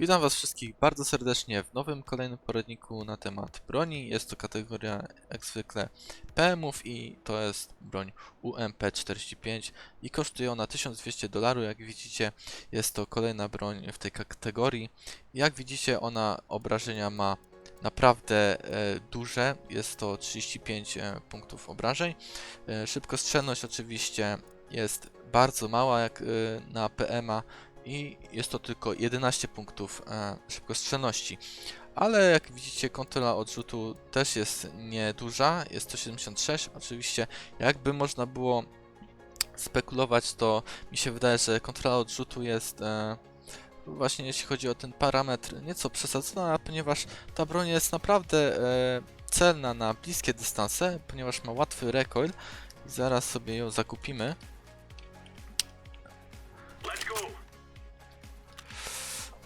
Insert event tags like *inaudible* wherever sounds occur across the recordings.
Witam Was wszystkich bardzo serdecznie w nowym kolejnym poradniku na temat broni. Jest to kategoria jak zwykle PM-ów i to jest broń UMP45 i kosztuje ona 1200 dolarów. Jak widzicie jest to kolejna broń w tej kategorii. Jak widzicie ona obrażenia ma naprawdę e, duże, jest to 35 e, punktów obrażeń. E, szybkostrzelność oczywiście jest bardzo mała jak e, na PMA i jest to tylko 11 punktów e, szybkostrzelności. Ale jak widzicie kontrola odrzutu też jest nieduża, jest to 76. Oczywiście jakby można było spekulować, to mi się wydaje, że kontrola odrzutu jest e, właśnie jeśli chodzi o ten parametr nieco przesadzona, ponieważ ta broń jest naprawdę e, celna na bliskie dystanse, ponieważ ma łatwy recoil zaraz sobie ją zakupimy.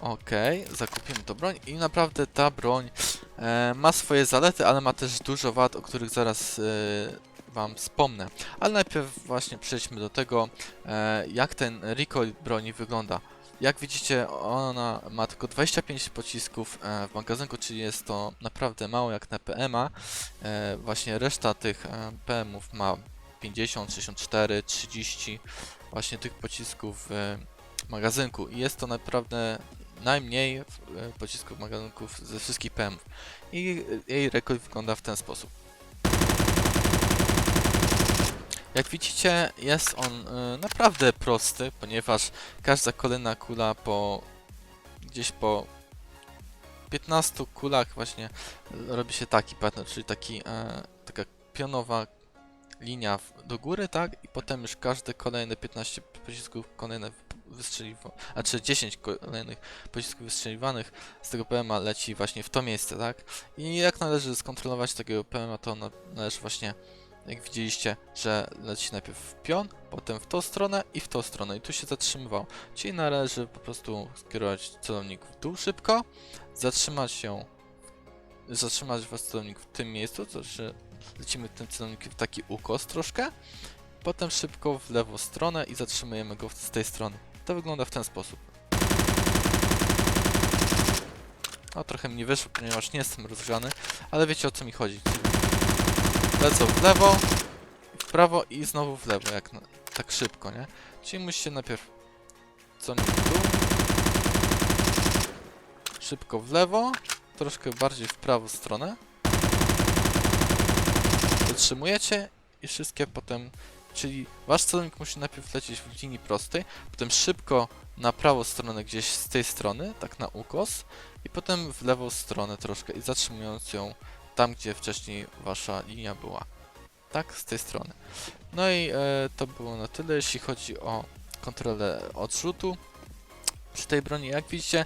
Okej, zakupimy tą broń i naprawdę ta broń e, ma swoje zalety, ale ma też dużo wad, o których zaraz e, Wam wspomnę. Ale najpierw właśnie przejdźmy do tego, e, jak ten recoil broni wygląda. Jak widzicie, ona ma tylko 25 pocisków e, w magazynku, czyli jest to naprawdę mało jak na PMA. E, właśnie reszta tych e, PM-ów ma 50, 64, 30 właśnie tych pocisków w magazynku i jest to naprawdę najmniej e, pocisków magazynków ze wszystkich PM-ów. I jej rekord wygląda w ten sposób. Jak widzicie, jest on e, naprawdę prosty, ponieważ każda kolejna kula po gdzieś po 15 kulach właśnie robi się taki pattern, czyli taki, e, taka pionowa linia do góry, tak? I potem już każde kolejne 15 pocisków kolejne wystrzeliwa, a czy 10 kolejnych pocisków wystrzeliwanych z tego PMA leci właśnie w to miejsce, tak? I jak należy skontrolować takiego PMA, to na- należy właśnie, jak widzieliście, że leci najpierw w pion, potem w tą stronę i w tą stronę i tu się zatrzymywał. Czyli należy po prostu skierować celownik w dół szybko, zatrzymać się, zatrzymać was celownik w tym miejscu, to znaczy lecimy tym celownikiem w taki ukos troszkę, potem szybko w lewą stronę i zatrzymujemy go z tej strony. To wygląda w ten sposób. O, trochę mi nie wyszło, ponieważ nie jestem rozgrzany, ale wiecie o co mi chodzi. Lecą w lewo, w prawo i znowu w lewo, jak na, tak szybko, nie? Czyli musicie najpierw cofnąć w dół, szybko w lewo, troszkę bardziej w prawą stronę. Zatrzymujecie i wszystkie potem, czyli wasz celownik musi najpierw lecieć w linii prostej, potem szybko na prawą stronę gdzieś z tej strony, tak na ukos, i potem w lewą stronę troszkę i zatrzymując ją tam, gdzie wcześniej wasza linia była. Tak, z tej strony. No i e, to było na tyle, jeśli chodzi o kontrolę odrzutu. Przy tej broni, jak widzicie,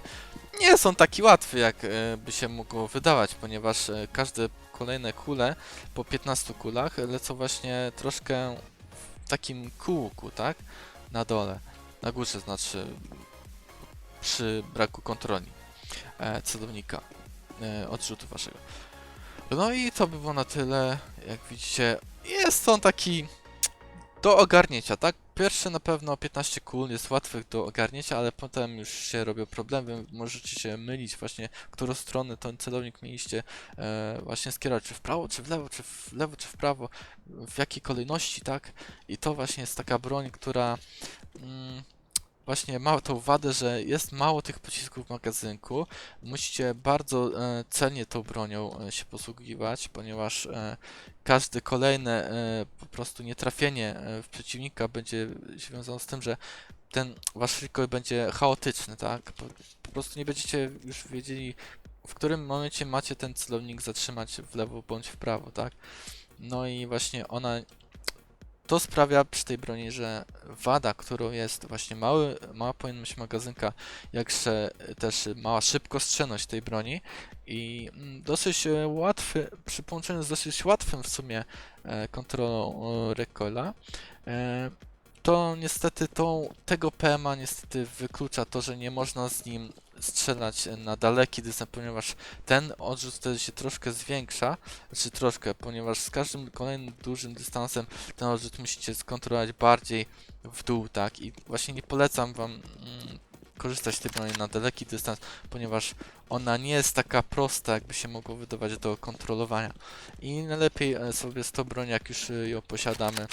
nie są taki łatwy, jak e, by się mogło wydawać, ponieważ e, każde kolejne kule po 15 kulach lecą właśnie troszkę takim kółku, tak? Na dole, na górze, znaczy przy braku kontroli e, celownika e, odrzutu waszego. No i to by było na tyle. Jak widzicie, jest on taki do ogarnięcia, tak? Pierwsze na pewno 15 kul jest łatwych do ogarnięcia, ale potem już się robią problemy. Możecie się mylić właśnie, w którą stronę ten celownik mieliście e, właśnie skierować, czy w prawo, czy w lewo, czy w lewo, czy w prawo, w jakiej kolejności, tak? I to właśnie jest taka broń, która mm, właśnie ma tą wadę, że jest mało tych pocisków w magazynku. Musicie bardzo e, celnie tą bronią e, się posługiwać, ponieważ e, każde kolejne po prostu nietrafienie w przeciwnika będzie związane z tym, że ten wasz recoil będzie chaotyczny, tak? Po prostu nie będziecie już wiedzieli, w którym momencie macie ten celownik zatrzymać w lewo bądź w prawo, tak? No i właśnie ona to sprawia przy tej broni, że wada, którą jest właśnie mały, mała pojemność magazynka, jakże też mała szybkostrzelność tej broni i mm, dosyć e, łatwy, przy połączeniu z dosyć łatwym w sumie e, kontrolą e, recoila, e, to niestety tą, tego PMA niestety wyklucza to, że nie można z nim strzelać na daleki dystans, ponieważ ten odrzut wtedy się troszkę zwiększa, znaczy troszkę, ponieważ z każdym kolejnym dużym dystansem ten odrzut musicie skontrolować bardziej w dół, tak? I właśnie nie polecam wam mm, korzystać z tej broni na daleki dystans, ponieważ ona nie jest taka prosta, jakby się mogło wydawać do kontrolowania. I najlepiej e, sobie z tą bronią, jak już e, ją posiadamy.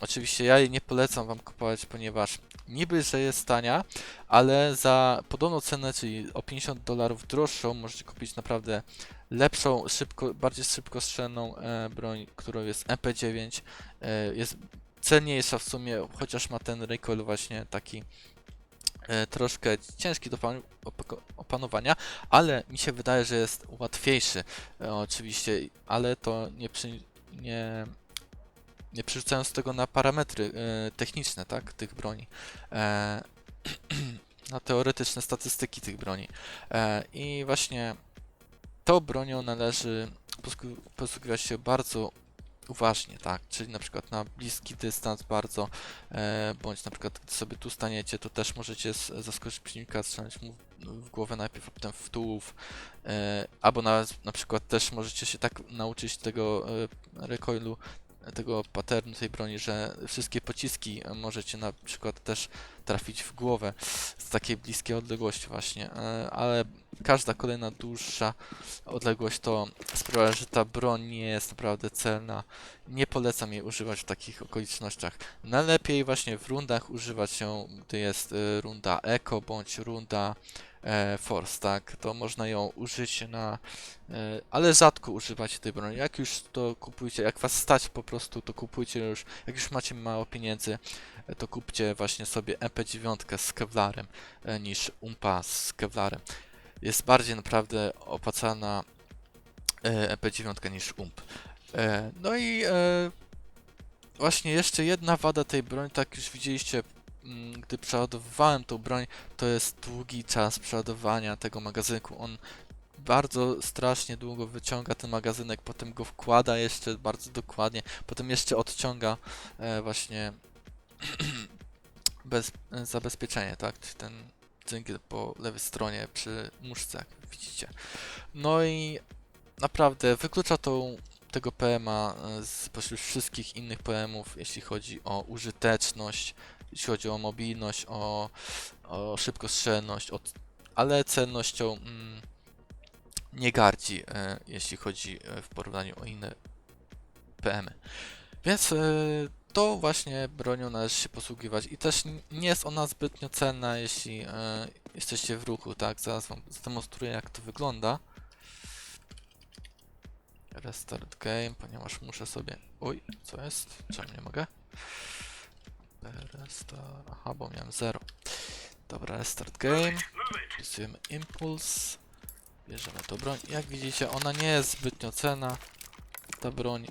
Oczywiście ja jej nie polecam wam kupować, ponieważ niby, że jest tania, ale za podobną cenę, czyli o 50 dolarów droższą, możecie kupić naprawdę lepszą, szybko, bardziej szybkostrzelną e, broń, którą jest MP9. E, jest cenniejsza w sumie, chociaż ma ten recoil właśnie taki e, troszkę ciężki do opanowania, ale mi się wydaje, że jest łatwiejszy e, oczywiście, ale to nie, przy, nie przerzucając tego na parametry e, techniczne, tak, tych broni. E, *clears throat* na teoretyczne statystyki tych broni. E, I właśnie tą bronią należy posłu- posługiwać się bardzo uważnie, tak? Czyli na przykład na bliski dystans bardzo, e, bądź na przykład gdy sobie tu staniecie, to też możecie zaskoczyć przeciwnika, strzelać mu w głowę najpierw, a potem w tułów, e, albo na, na przykład też możecie się tak nauczyć tego e, recoilu, tego patternu tej broni, że wszystkie pociski możecie na przykład też trafić w głowę z takiej bliskiej odległości właśnie, e, ale każda kolejna dłuższa odległość to sprawia, że ta broń nie jest naprawdę celna. Nie polecam jej używać w takich okolicznościach. Najlepiej właśnie w rundach używać ją, gdy jest e, runda Eco bądź runda e, Force, tak? To można ją użyć na... E, ale rzadko używać tej broni. Jak już to kupujcie, jak was stać po prostu, to kupujcie już. Jak już macie mało pieniędzy, e, to kupcie właśnie sobie MP9 z Kevlarem niż Umpa z Kevlarem. Jest bardziej naprawdę opłacana e, MP9 niż UMP. No i właśnie jeszcze jedna wada tej broni, tak już widzieliście, gdy przeładowywałem tą broń, to jest długi czas przeładowania tego magazynku. On bardzo strasznie długo wyciąga ten magazynek, potem go wkłada jeszcze bardzo dokładnie, potem jeszcze odciąga e, właśnie *clears throat* bez, e, zabezpieczenie, tak? Ten cyngiel po lewej stronie przy muszce, jak widzicie. No i naprawdę wyklucza tą, tego PMA e, spośród wszystkich innych PMów, jeśli chodzi o użyteczność, jeśli chodzi o mobilność, o, o szybkostrzelność, o, ale celnością mm, nie gardzi, e, jeśli chodzi e, w porównaniu o inne PMy. Więc e, tą właśnie bronią należy się posługiwać i też nie jest ona zbytnio cenna, jeśli e, jesteście w ruchu, tak? Zaraz wam zdemonstruję jak to wygląda. Restart game, ponieważ muszę sobie... Oj, co jest? Czemu nie mogę? Restart... Aha, bo miałem 0. Dobra, restart game. Wpisujemy impuls. Bierzemy tą broń. Jak widzicie, ona nie jest zbytnio cenna. Ta broń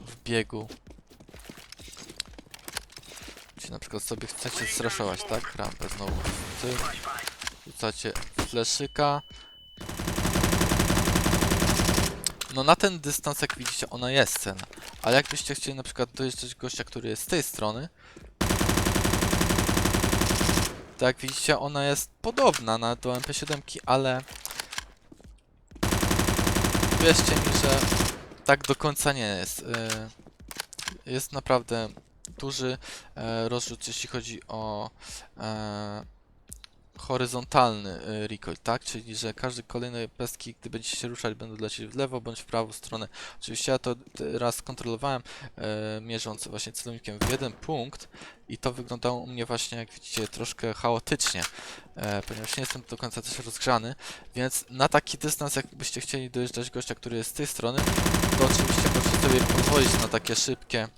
w biegu. Jeśli na przykład sobie chcecie straszować, tak? Rampę znowu. Ty. Rzucacie fleszyka. No na ten dystans, jak widzicie, ona jest cena. Ale jakbyście chcieli na przykład dojeżdżać gościa, który jest z tej strony, to jak widzicie, ona jest podobna na do MP7, ale wierzcie mi, że tak do końca nie jest. Y, Jest naprawdę duży e, rozrzut, jeśli chodzi o e, horyzontalny e, recoil, tak? Czyli, że każdy kolejny pestki, gdy będziecie się ruszać, będą lecieć w lewo bądź w prawą stronę. Oczywiście ja to raz kontrolowałem, e, mierząc właśnie celownikiem w jeden punkt i to wyglądało u mnie właśnie, jak widzicie, troszkę chaotycznie, e, ponieważ nie jestem do końca też rozgrzany, więc na taki dystans, jakbyście chcieli dojeżdżać gościa, który jest z tej strony, to oczywiście możecie sobie pozwolić na takie szybkie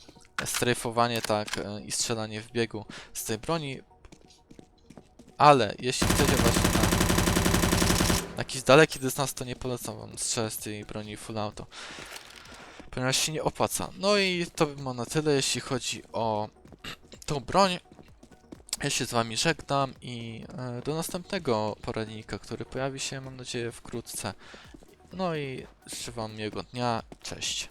strajfowanie, tak, i strzelanie w biegu z tej broni, ale jeśli chcecie właśnie na, na jakiś daleki dystans, to nie polecam wam strzelać z tej broni full auto. Ponieważ się nie opłaca. No i to by było na tyle, jeśli chodzi o *clears throat* tą broń. Ja się z wami żegnam i e, do następnego poradnika, który pojawi się, mam nadzieję, wkrótce. No i życzę wam miłego dnia. Cześć.